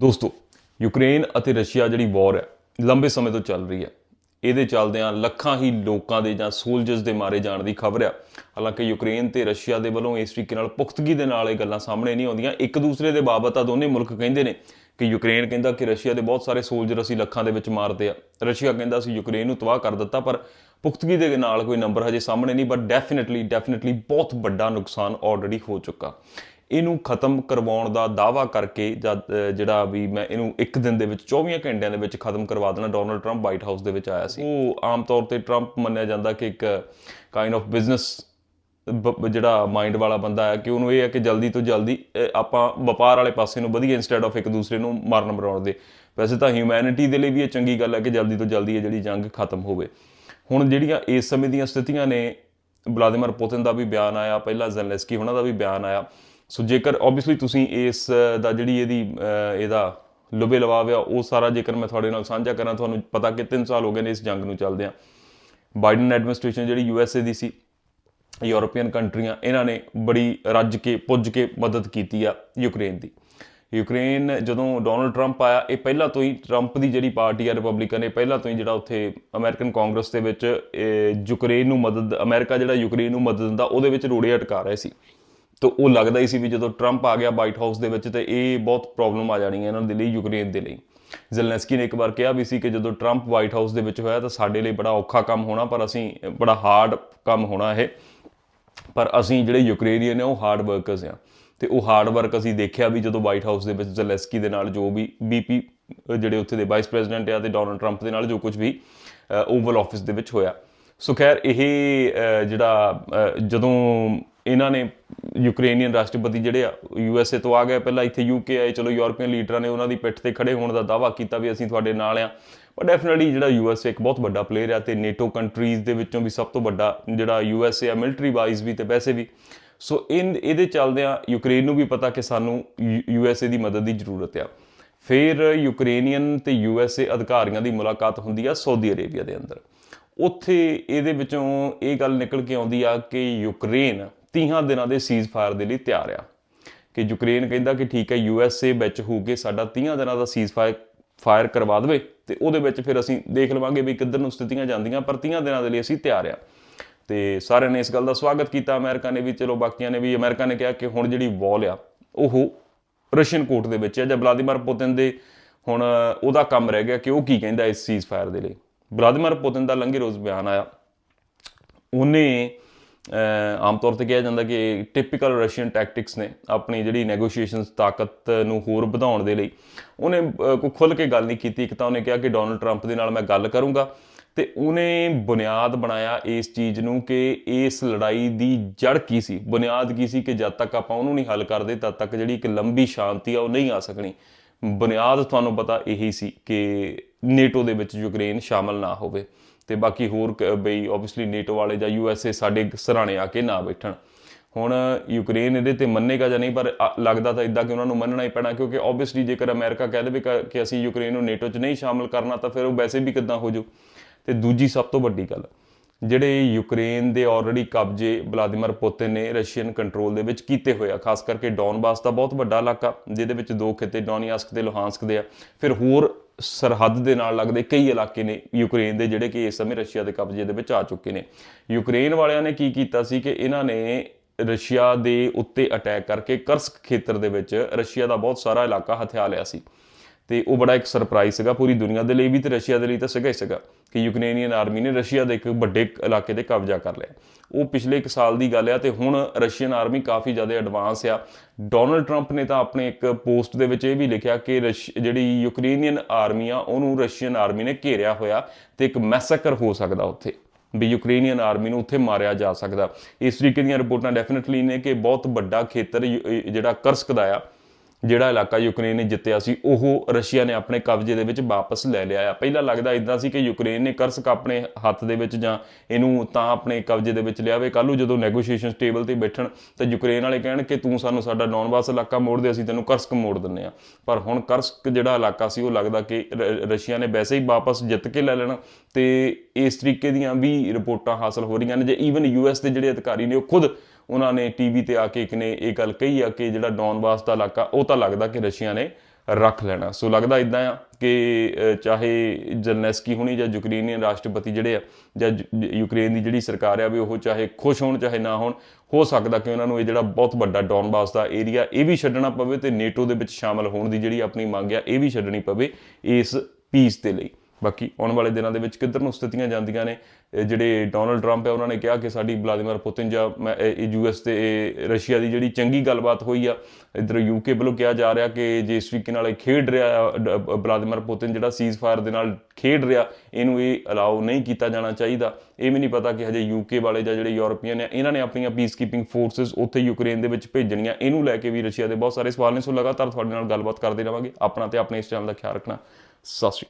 ਦੋਸਤੋ, ਯੂਕਰੇਨ ਅਤੇ ਰਸ਼ੀਆ ਜਿਹੜੀ ਵਾਰ ਹੈ, ਲੰਬੇ ਸਮੇਂ ਤੋਂ ਚੱਲ ਰਹੀ ਹੈ। ਇਹਦੇ ਚੱਲਦਿਆਂ ਲੱਖਾਂ ਹੀ ਲੋਕਾਂ ਦੇ ਜਾਂ ਸੋਲਜਰਸ ਦੇ ਮਾਰੇ ਜਾਣ ਦੀ ਖਬਰ ਆ ਹਾਲਾਂਕਿ ਯੂਕਰੇਨ ਤੇ ਰਸ਼ੀਆ ਦੇ ਵੱਲੋਂ ਇਸ ਤਰੀਕੇ ਨਾਲ ਪੁਖਤਗੀ ਦੇ ਨਾਲ ਇਹ ਗੱਲਾਂ ਸਾਹਮਣੇ ਨਹੀਂ ਆਉਂਦੀਆਂ। ਇੱਕ ਦੂਸਰੇ ਦੇ ਬਾਬਤ ਆ ਦੋਨੇ ਮੁਲਕ ਕਹਿੰਦੇ ਨੇ ਕਿ ਯੂਕਰੇਨ ਕਹਿੰਦਾ ਕਿ ਰਸ਼ੀਆ ਦੇ ਬਹੁਤ ਸਾਰੇ ਸੋਲਜਰ ਅਸੀਂ ਲੱਖਾਂ ਦੇ ਵਿੱਚ ਮਾਰਦੇ ਆ। ਰਸ਼ੀਆ ਕਹਿੰਦਾ ਅਸੀਂ ਯੂਕਰੇਨ ਨੂੰ ਤਬਾਹ ਕਰ ਦਿੱਤਾ, ਪਰ ਪੁਖਤਗੀ ਦੇ ਨਾਲ ਕੋਈ ਨੰਬਰ ਹਜੇ ਸਾਹਮਣੇ ਨਹੀਂ ਬਟ ਡੈਫੀਨਿਟਲੀ ਡੈਫੀਨਿਟਲੀ ਬਹੁਤ ਵੱਡਾ ਨੁਕਸਾਨ ਆਲਰੇਡੀ ਹੋ ਚੁੱਕਾ। ਇਹਨੂੰ ਖਤਮ ਕਰਵਾਉਣ ਦਾ ਦਾਵਾ ਕਰਕੇ ਜਿਹੜਾ ਵੀ ਮੈਂ ਇਹਨੂੰ ਇੱਕ ਦਿਨ ਦੇ ਵਿੱਚ 24 ਘੰਟਿਆਂ ਦੇ ਵਿੱਚ ਖਤਮ ਕਰਵਾ ਦੇਣਾ ਡੋਨਲਡ ਟਰੰਪ ਵਾਈਟ ਹਾਊਸ ਦੇ ਵਿੱਚ ਆਇਆ ਸੀ। ਉਹ ਆਮ ਤੌਰ ਤੇ ਟਰੰਪ ਮੰਨਿਆ ਜਾਂਦਾ ਕਿ ਇੱਕ ਕਾਈਂਡ ਆਫ ਬਿਜ਼ਨਸ ਜਿਹੜਾ ਮਾਈਂਡ ਵਾਲਾ ਬੰਦਾ ਹੈ ਕਿ ਉਹਨੂੰ ਇਹ ਹੈ ਕਿ ਜਲਦੀ ਤੋਂ ਜਲਦੀ ਆਪਾਂ ਵਪਾਰ ਵਾਲੇ ਪਾਸੇ ਨੂੰ ਵਧੀਆ ਇਨਸਟੈਡ ਆਫ ਇੱਕ ਦੂਸਰੇ ਨੂੰ ਮਾਰਨ ਮਰਾਉਣ ਦੇ। ਵੈਸੇ ਤਾਂ ਹਿਊਮੈਨਿਟੀ ਦੇ ਲਈ ਵੀ ਇਹ ਚੰਗੀ ਗੱਲ ਹੈ ਕਿ ਜਲਦੀ ਤੋਂ ਜਲਦੀ ਇਹ ਜਿਹੜੀ ਜੰਗ ਖਤਮ ਹੋਵੇ। ਹੁਣ ਜਿਹੜੀਆਂ ਇਸ ਸਮੇਂ ਦੀਆਂ ਸਥਿਤੀਆਂ ਨੇ ਵਲਾਦੀਮੀਰ ਪੁਤਿਨ ਦਾ ਵੀ ਬਿਆਨ ਆਇਆ ਪਹਿਲਾਂ ਜ਼ੈਲੈਂਸਕੀ ਉਹਨਾਂ ਦਾ ਵੀ ਬਿਆਨ ਆਇਆ। ਸੋ ਜੇਕਰ ਆਬਵੀਅਸਲੀ ਤੁਸੀਂ ਇਸ ਦਾ ਜਿਹੜੀ ਇਹਦੀ ਇਹਦਾ ਲੁਬੇ ਲਵਾਵ ਆ, ਉਹ ਸਾਰਾ ਜੇਕਰ ਮੈਂ ਤੁਹਾਡੇ ਨਾਲ ਸਾਂਝਾ ਕਰਾਂ, ਤੁਹਾਨੂੰ ਪਤਾ ਕਿ 3 ਸਾਲ ਹੋ ਗਏ ਨੇ ਇਸ ਜੰਗ ਨੂੰ ਚੱਲਦਿਆਂ ਬਾਈਡਨ ਐਡਮਿਨਿਸਟ੍ਰੇਸ਼ਨ ਜਿਹੜੀ ਯੂ ਐਸ ਏ ਦੀ ਸੀ ਯੂਰੋਪੀਅਨ ਕੰਟਰੀਆਂ ਇਹਨਾਂ ਨੇ ਬੜੀ ਰੱਜ ਕੇ, ਪੁੱਜ ਕੇ ਮਦਦ ਕੀਤੀ ਆ ਯੂਕਰੇਨ ਦੀ। ਯੂਕਰੇਨ ਜਦੋਂ ਡੋਨਲਡ ਟਰੰਪ ਆਇਆ, ਇਹ ਪਹਿਲਾਂ ਤੋਂ ਹੀ ਟਰੰਪ ਦੀ ਜਿਹੜੀ ਪਾਰਟੀ ਆ ਰਿਪਬਲਿਕਨ ਇਹ ਪਹਿਲਾਂ ਤੋਂ ਹੀ ਜਿਹੜਾ ਉੱਥੇ ਅਮਰੀਕਨ ਕਾਂਗਰਸ ਦੇ ਵਿੱਚ ਯੂਕਰੇਨ ਨੂੰ ਮਦਦ ਅਮਰੀਕਾ ਜਿਹੜਾ ਯੂਕਰੇਨ ਨੂੰ ਮਦਦ ਦਿੰਦਾ, ਉਹਦੇ ਵਿੱਚ ਰੋੜੇ ਅਟਕਾ ਰਹੇ ਸੀ। ਤਾਂ ਉਹ ਲੱਗਦਾ ਹੀ ਸੀ ਵੀ ਜਦੋਂ ਟਰੰਪ ਆ ਗਿਆ ਵਾਈਟ ਹਾਊਸ ਦੇ ਵਿੱਚ ਤੇ ਇਹ ਬਹੁਤ ਪ੍ਰੋਬਲਮ ਆ ਜਾਣੀ ਹੈ ਇਹਨਾਂ ਦੇ ਲਈ ਯੂਕਰੇਨ ਦੇ ਲਈ। ਜ਼ੈਲੈਂਸਕੀ ਨੇ ਇੱਕ ਵਾਰ ਕਿਹਾ ਵੀ ਸੀ ਕਿ ਜਦੋਂ ਟਰੰਪ ਵਾਈਟ ਹਾਊਸ ਦੇ ਵਿੱਚ ਹੋਇਆ ਤਾਂ ਸਾਡੇ ਲਈ ਬੜਾ ਔਖਾ ਕੰਮ ਹੋਣਾ, ਪਰ ਅਸੀਂ, ਬੜਾ ਹਾਰਡ ਕੰਮ ਹੋਣਾ ਇਹ। ਪਰ ਅਸੀਂ ਜਿਹੜੇ ਯੂਕਰੇਨੀਅਨ ਨੇ ਉਹ ਹਾਰਡ ਵਰਕਰਸ ਆ ਤੇ ਉਹ ਹਾਰਡ ਵਰਕ ਅਸੀਂ ਦੇਖਿਆ ਵੀ ਜਦੋਂ ਵਾਈਟ ਹਾਊਸ ਦੇ ਵਿੱਚ ਜ਼ੈਲੈਂਸਕੀ ਦੇ ਨਾਲ ਜੋ ਵੀ ਬੀਪੀ ਜਿਹੜੇ ਉੱਥੇ ਦੇ ਵਾਈਸ ਪ੍ਰੈਜ਼ੀਡੈਂਟ ਆ ਤੇ ਡੋਨਲਡ ਟਰੰਪ ਦੇ ਨਾਲ ਜੋ ਕੁਝ ਵੀ ਓਵਲ ਆਫਿਸ ਦੇ ਵਿੱਚ ਹੋਇਆ। ਸੋ ਖੈਰ ਇਹ ਜਿਹੜਾ ਜਦੋਂ ਇਹਨਾਂ ਨੇ ਯੂਕਰੇਨੀਅਨ ਰਾਸ਼ਟਰਪਤੀ ਜਿਹੜੇ ਆ ਯੂਐਸਏ ਤੋਂ ਆ ਗਏ, ਪਹਿਲਾਂ ਇੱਥੇ ਯੂਕੇ ਆਏ, ਚਲੋ ਯੂਰਪੀਅਨ ਲੀਡਰਾਂ ਨੇ ਉਹਨਾਂ ਦੀ ਪਿੱਠ ਤੇ ਖੜੇ ਹੋਣ ਦਾ ਦਾਵਾ ਕੀਤਾ ਵੀ ਅਸੀਂ ਤੁਹਾਡੇ ਨਾਲ ਆ। ਪਰ ਡੈਫੀਨਿਟਲੀ ਜਿਹੜਾ ਯੂਐਸਏ ਇੱਕ ਬਹੁਤ ਵੱਡਾ ਪਲੇਅਰ ਆ ਤੇ ਨੇਟੋ ਕੰਟਰੀਜ਼ ਦੇ ਵਿੱਚੋਂ ਵੀ ਸਭ ਤੋਂ ਵੱਡਾ ਜਿਹੜਾ ਯੂਐਸਏ ਆ ਮਿਲਟਰੀ ਵਾਈਜ਼ ਵੀ ਤੇ ਵੈਸੇ ਵੀ। ਸੋ ਇਨ, ਇਹਦੇ ਚੱਲਦਿਆਂ ਯੂਕਰੇਨ ਨੂੰ ਵੀ ਪਤਾ ਕਿ ਸਾਨੂੰ ਯੂਐਸਏ ਦੀ ਮਦਦ ਦੀ ਜ਼ਰੂਰਤ ਆ। ਫਿਰ ਯੂਕਰੇਨੀਅਨ ਤੇ ਯੂਐਸਏ ਅਧਿਕਾਰੀਆਂ ਦੀ ਮੁਲਾਕਾਤ ਹੁੰਦੀ ਆ ਸਾਊਦੀ ਅਰੇਬੀਆ ਦੇ ਅੰਦਰ। ਉੱਥੇ ਇਹਦੇ ਵਿੱਚੋਂ ਇਹ ਗੱਲ ਨਿਕਲ ਕੇ ਆਉਂਦੀ ਆ ਕਿ ਯੂਕਰੇਨ 30 ਦਿਨਾਂ ਦੇ ਸੀਜ਼ ਫਾਇਰ ਦੇ ਲਈ ਤਿਆਰ ਆ। ਕਿ ਯੂਕਰੇਨ ਕਹਿੰਦਾ ਕਿ ਠੀਕ ਹੈ ਯੂਐਸਏ ਵਿੱਚ ਹੋ ਕੇ ਸਾਡਾ 30 ਦਿਨਾਂ ਦਾ ਸੀਜ਼ ਫਾਇਰ ਫਾਇਰ ਕਰਵਾ ਦੇਵੇ ਤੇ ਉਹਦੇ ਵਿੱਚ ਫਿਰ ਅਸੀਂ ਦੇਖ ਲਵਾਂਗੇ ਵੀ ਕਿੱਧਰ ਨੂੰ ਸਥਿਤੀਆਂ ਜਾਂਦੀਆਂ, ਪਰ 30 ਦਿਨਾਂ ਦੇ ਲਈ ਅਸੀਂ ਤਿਆਰ ਆ। ਤੇ ਸਾਰਿਆਂ ਨੇ ਇਸ ਗੱਲ ਦਾ ਸਵਾਗਤ ਕੀਤਾ। ਅਮਰੀਕਾ ਨੇ ਵੀ, ਚਲੋ ਬਾਕੀਆਂ ਨੇ ਵੀ, ਅਮਰੀਕਾ ਨੇ ਕਿਹਾ ਕਿ ਹੁਣ ਜਿਹੜੀ ਵਾਲ ਆ, ਉਹ ਰਸ਼ੀਅਨ ਕੋਰਟ ਦੇ ਵਿੱਚ ਹੈ ਜਾਂ ਵਲਾਦੀਮੀਰ ਪੁਤਿਨ ਦੇ ਹੁਣ ਉਹਦਾ ਕੰਮ ਰਹਿ ਗਿਆ ਕਿ ਉਹ ਕੀ ਕਹਿੰਦਾ ਇਸ ਸੀਜ਼ ਫਾਇਰ ਦੇ ਲਈ। ਵਲਾਦੀਮੀਰ ਪੁਤਿਨ ਦਾ ਲੰਘੇ ਰੋਜ਼ ਬਿਆਨ ਆਇਆ। ਉਹਨੇ ਆਮ ਤੌਰ ਤੇ ਕਿਹਾ ਜਾਂਦਾ ਕਿ ਟਿਪੀਕਲ ਰਸ਼ੀਅਨ ਟੈਕਟਿਕਸ ਨੇ ਆਪਣੀ ਜਿਹੜੀ ਨੈਗੋਸ਼ੀਏਸ਼ਨਸ ਤਾਕਤ ਨੂੰ ਹੋਰ ਵਧਾਉਣ ਦੇ ਲਈ। ਉਹਨੇ ਕੋਈ ਖੁੱਲ ਕੇ ਗੱਲ ਨਹੀਂ ਕੀਤੀ। ਇੱਕ ਤਾਂ ਉਹਨੇ ਕਿਹਾ ਕਿ ਡੋਨਲਡ ਟਰੰਪ ਦੇ ਨਾਲ ਮੈਂ ਗੱਲ ਕਰੂੰਗਾ। ਤੇ ਉਹਨੇ ਬੁਨਿਆਦ ਬਣਾਇਆ ਇਸ ਚੀਜ਼ ਨੂੰ ਕਿ ਇਸ ਲੜਾਈ ਦੀ ਜੜ ਕੀ ਸੀ? ਬੁਨਿਆਦ ਕੀ ਸੀ ਕਿ ਜਦ ਤੱਕ ਆਪਾਂ ਉਹਨੂੰ ਨਹੀਂ ਹੱਲ ਕਰਦੇ, ਤਦ ਤੱਕ ਜਿਹੜੀ ਇੱਕ ਲੰਬੀ ਸ਼ਾਂਤੀ ਆ ਉਹ ਨਹੀਂ ਆ ਸਕਣੀ। ਬੁਨਿਆਦ ਤੁਹਾਨੂੰ ਪਤਾ ਇਹੀ ਸੀ ਕਿ ਨੇਟੋ ਦੇ ਵਿੱਚ ਯੂਕਰੇਨ ਸ਼ਾਮਲ ਨਾ ਹੋਵੇ। ਤੇ ਬਾਕੀ ਹੋਰ ਕ- ਬਈ ਆਬਵੀਅਸਲੀ ਨੇਟੋ ਵਾਲੇ ਜਾਂ ਯੂਐਸਏ ਸਾਡੇ ਸਰਾਣੇ ਆ ਕੇ ਨਾ ਬੈਠਣ। ਹੁਣ ਯੂਕਰੇਨ ਇਹਦੇ ਤੇ ਮੰਨੇਗਾ ਜਾਂ ਨਹੀਂ, ਪਰ ਲੱਗਦਾ ਤਾਂ ਇਦਾਂ ਕਿ ਉਹਨਾਂ ਨੂੰ ਮੰਨਣਾ ਹੀ ਪੈਣਾ, ਕਿਉਂਕਿ ਆਬਵੀਅਸਲੀ ਜੇਕਰ ਅਮਰੀਕਾ ਕਹਿ ਦੇਵੇ ਕਿ- ਕਿ ਅਸੀਂ ਯੂਕਰੇਨ ਨੂੰ ਨੇਟੋ 'ਚ ਨਹੀਂ ਸ਼ਾਮਲ ਕਰਨਾ, ਤਾਂ ਫਿਰ ਉਹ ਵੈਸੇ ਵੀ ਕਿੱਦਾਂ ਹੋ ਜਾਊ? ਤੇ ਦੂਜੀ ਸਭ ਤੋਂ ਵੱਡੀ ਗੱਲ, ਜਿਹੜੇ ਯੂਕਰੇਨ ਦੇ ਆਲਰੇਡੀ ਕਬਜ਼ੇ ਵਲਾਦੀਮੀਰ ਪੁਤਿਨ ਨੇ ਰਸ਼ੀਅਨ ਕੰਟਰੋਲ ਦੇ ਵਿੱਚ ਕੀਤੇ ਹੋਏ ਆ, ਖਾਸ ਕਰਕੇ ਡੌਨਬਾਸ ਦਾ ਬਹੁਤ ਵੱਡਾ ਇਲਾਕਾ, ਜਿਹਦੇ ਵਿੱਚ ਦੋ ਖਿੱਤੇ ਡੋਨੀਆਸਕ ਤੇ ਲੋਹਾਂਸਕ ਦੇ ਆ। ਫਿਰ ਹੋਰ ਸਰਹੱਦ ਦੇ ਨਾਲ ਲੱਗਦੇ ਕਈ ਇਲਾਕੇ ਨੇ ਯੂਕਰੇਨ ਦੇ ਜਿਹੜੇ ਕਿ ਇਸ ਸਮੇਂ ਰਸ਼ੀਆ ਦੇ ਕਬਜ਼ੇ ਦੇ ਵਿੱਚ ਆ ਚੁੱਕੇ ਨੇ। ਯੂਕਰੇਨ ਵਾਲਿਆਂ ਨੇ ਕੀ ਕੀਤਾ ਸੀ ਕਿ ਇਹਨਾਂ ਨੇ ਰਸ਼ੀਆ ਦੇ ਉੱਤੇ ਅਟੈਕ ਕਰਕੇ ਕਰਸਕ ਖੇਤਰ ਦੇ ਵਿੱਚ ਰਸ਼ੀਆ ਦਾ ਬਹੁਤ ਸਾਰਾ ਇਲਾਕਾ ਹਥਿਆ ਲਿਆ ਸੀ। ਤੇ ਉਹ ਬੜਾ ਇੱਕ ਸਰਪ੍ਰਾਈਜ਼ ਸੀਗਾ, ਪੂਰੀ ਦੁਨੀਆ ਦੇ ਲਈ ਵੀ ਤੇ ਰਸ਼ੀਆ ਦੇ ਲਈ ਤਾਂ ਸੀਗਾ ਹੀ ਸੀਗਾ ਕਿ ਯੂਕਰੇਨੀਅਨ ਆਰਮੀ ਨੇ ਰਸ਼ੀਆ ਦੇ ਇੱਕ ਵੱਡੇ ਇਲਾਕੇ ਤੇ ਕਬਜ਼ਾ ਕਰ ਲਿਆ। ਉਹ ਪਿਛਲੇ ਇੱਕ ਸਾਲ ਦੀ ਗੱਲ ਆ ਤੇ ਹੁਣ ਰਸ਼ੀਅਨ ਆਰਮੀ ਕਾਫੀ ਜ਼ਿਆਦਾ ਐਡਵਾਂਸ ਆ। ਡੋਨਲਡ ਟਰੰਪ ਨੇ ਤਾਂ ਆਪਣੇ ਇੱਕ ਪੋਸਟ ਦੇ ਵਿੱਚ ਇਹ ਵੀ ਲਿਖਿਆ ਕਿ ਰਸ਼- ਜਿਹੜੀ ਯੂਕਰੇਨੀਅਨ ਆਰਮੀ ਆ, ਉਹਨੂੰ ਰਸ਼ੀਅਨ ਆਰਮੀ ਨੇ ਘੇਰਿਆ ਹੋਇਆ ਤੇ ਇੱਕ ਮੈਸੇਕਰ ਹੋ ਸਕਦਾ ਉੱਥੇ, ਵੀ ਯੂਕਰੇਨੀਅਨ ਆਰਮੀ ਨੂੰ ਉੱਥੇ ਮਾਰਿਆ ਜਾ ਸਕਦਾ। ਇਸ ਤਰੀਕੇ ਦੀਆਂ ਰਿਪੋਰਟਾਂ ਡੈਫੀਨਿਟਲੀ ਨੇ ਕਿ ਬਹੁਤ ਵੱਡਾ ਖੇਤਰ ਜਿਹੜਾ ਕਰਸਕ ਦਾ ਆ ਜਿਹੜਾ ਇਲਾਕਾ ਯੂਕਰੇਨ ਨੇ ਜਿੱਤਿਆ ਸੀ, ਉਹ ਰਸ਼ੀਆ ਨੇ ਆਪਣੇ ਕਬਜ਼ੇ ਦੇ ਵਿੱਚ ਵਾਪਸ ਲੈ ਲਿਆ ਆ। ਪਹਿਲਾਂ ਲੱਗਦਾ ਇਦਾਂ ਸੀ ਕਿ ਯੂਕਰੇਨ ਨੇ ਕਰਸਕ ਆਪਣੇ ਹੱਥ ਦੇ ਵਿੱਚ ਜਾਂ ਇਹਨੂੰ ਤਾਂ ਆਪਣੇ ਕਬਜ਼ੇ ਦੇ ਵਿੱਚ ਲਿਆਵੇ। ਕੱਲ੍ਹ ਨੂੰ ਜਦੋਂ ਨੈਗੋਸ਼ੀਏਸ਼ਨ ਟੇਬਲ ਤੇ ਬੈਠਣ, ਤਾਂ ਯੂਕਰੇਨ ਵਾਲੇ ਕਹਿਣ ਕਿ ਤੂੰ ਸਾਨੂੰ ਸਾਡਾ ਡੌਨਬਾਸ ਇਲਾਕਾ ਮੋੜ ਦੇ ਅਸੀਂ ਤੈਨੂੰ ਕਰਸਕ ਮੋੜ ਦਿੰਨੇ ਆ ਪਰ ਹੁਣ ਕਰਸਕ ਜਿਹੜਾ ਇਲਾਕਾ ਸੀ, ਉਹ ਲੱਗਦਾ ਕਿ ਰ- ਰਸ਼ੀਆ ਨੇ ਵੈਸੇ ਹੀ ਵਾਪਸ ਜਿੱਤ ਕੇ ਲੈ ਲੈਣਾ। ਤੇ ਇਸ ਤਰੀਕੇ ਦੀਆਂ ਵੀ ਰਿਪੋਰਟਾਂ ਹਾਸਲ ਹੋ ਰਹੀਆਂ ਨੇ, ਜੇ ਈਵਨ ਯੂਐਸ ਦੇ ਜਿਹੜੇ ਅਧਿਕਾਰੀ ਨੇ, ਉਹ ਖੁਦ ਉਹਨਾਂ ਨੇ ਟੀਵੀ ਤੇ ਆ ਕੇ ਇੱਕ ਨੇ ਇਹ ਗੱਲ ਕਹੀ ਆ ਕਿ ਜਿਹੜਾ ਡੌਨਬਾਸ ਦਾ ਇਲਾਕਾ, ਉਹ ਤਾਂ ਲੱਗਦਾ ਕਿ ਰਸ਼ੀਆ ਨੇ ਰੱਖ ਲੈਣਾ। ਸੋ ਲੱਗਦਾ ਇਦਾਂ ਆ ਕਿ ਚਾਹੇ ਜ਼ਲਨੈਸਕੀ ਹੋਣੀ ਜਾਂ ਯੂਕਰੇਨੀਅਨ ਰਾਸ਼ਟਰਪਤੀ ਜਿਹੜੇ ਆ, ਜਾਂ ਯੂਕਰੇਨ ਦੀ ਜਿਹੜੀ ਸਰਕਾਰ ਆ ਵੀ ਉਹ ਚਾਹੇ ਖੁਸ਼ ਹੋਣ ਚਾਹੇ ਨਾ ਹੋਣ, ਹੋ ਸਕਦਾ ਕਿ ਉਹਨਾਂ ਨੂੰ ਇਹ ਜਿਹੜਾ ਬਹੁਤ ਵੱਡਾ ਡੌਨਬਾਸ ਦਾ ਏਰੀਆ ਇਹ ਵੀ ਛੱਡਣਾ ਪਵੇ ਤੇ ਨੇਟੋ ਦੇ ਵਿੱਚ ਸ਼ਾਮਲ ਹੋਣ ਦੀ ਜਿਹੜੀ ਆਪਣੀ ਮੰਗ ਆ, ਇਹ ਵੀ ਛੱਡਣੀ ਪਵੇ ਇਸ ਪੀਸ ਦੇ ਲਈ। ਬਾਕੀ ਆਉਣ ਵਾਲੇ ਦਿਨਾਂ ਦੇ ਵਿੱਚ ਕਿੱਧਰ ਨੂੰ ਸਥਿਤੀਆਂ ਜਾਂਦੀਆਂ ਨੇ ਜਿਹੜੇ ਡੋਨਲਡ ਟਰੰਪ ਹੈ ਉਹਨਾਂ ਨੇ ਕਿਹਾ ਕਿ ਸਾਡੀ ਵਲਾਦੀਮੀਰ ਪੁਤਿਨ ਜਾਂ ਮੈਂ- ਇਹ ਯੂਐਸ ਤੇ ਰਸ਼ੀਆ ਦੀ ਜਿਹੜੀ ਚੰਗੀ ਗੱਲਬਾਤ ਹੋਈ ਆ ਇਧਰ ਯੂਕੇ ਵੱਲੋਂ ਕਿਹਾ ਜਾ ਰਿਹਾ ਕਿ ਜਿਸ ਤਰੀਕੇ ਨਾਲ ਇਹ ਖੇਡ ਰਿਹਾ ਆ, ਵਲਾਦੀਮੀਰ ਪੁਤਿਨ ਜਿਹੜਾ ਸੀਜ਼ਫਾਇਰ ਦੇ ਨਾਲ ਖੇਡ ਰਿਹਾ ਇਹਨੂੰ ਇਹ ਅਲਾਉ ਨਹੀਂ ਕੀਤਾ ਜਾਣਾ ਚਾਹੀਦਾ। ਇਹ ਵੀ ਨਹੀਂ ਪਤਾ ਕਿ ਹਜੇ ਯੂਕੇ ਵਾਲੇ ਜਾਂ ਜਿਹੜੇ ਯੂਰਪੀਅਨ ਆ ਇਹਨਾਂ ਨੇ ਆਪਣੀਆਂ ਪੀਸ ਕੀਪਿੰਗ ਫੋਰਸਸ ਉੱਥੇ ਯੂਕਰੇਨ ਦੇ ਵਿੱਚ ਭੇਜਣੀਆਂ ਇਹਨੂੰ ਲੈ ਕੇ ਵੀ ਰਸ਼ੀਆ ਦੇ ਬਹੁਤ ਸਾਰੇ ਸਵਾਲ ਨੇ ਸੋ ਲਗਾਤਾਰ ਤੁਹਾਡੇ ਨਾਲ ਗੱਲਬਾਤ ਕਰਦੇ ਰਵਾਂਗੇ। ਆਪਣਾ ਤੇ ਆਪਣੇ ਇਸ ਚੈਨਲ ਦਾ ਖਿਆਲ ਰੱਖਣਾ। ਸਤਿ ਸ਼੍ਰੀ ਅਕਾਲ।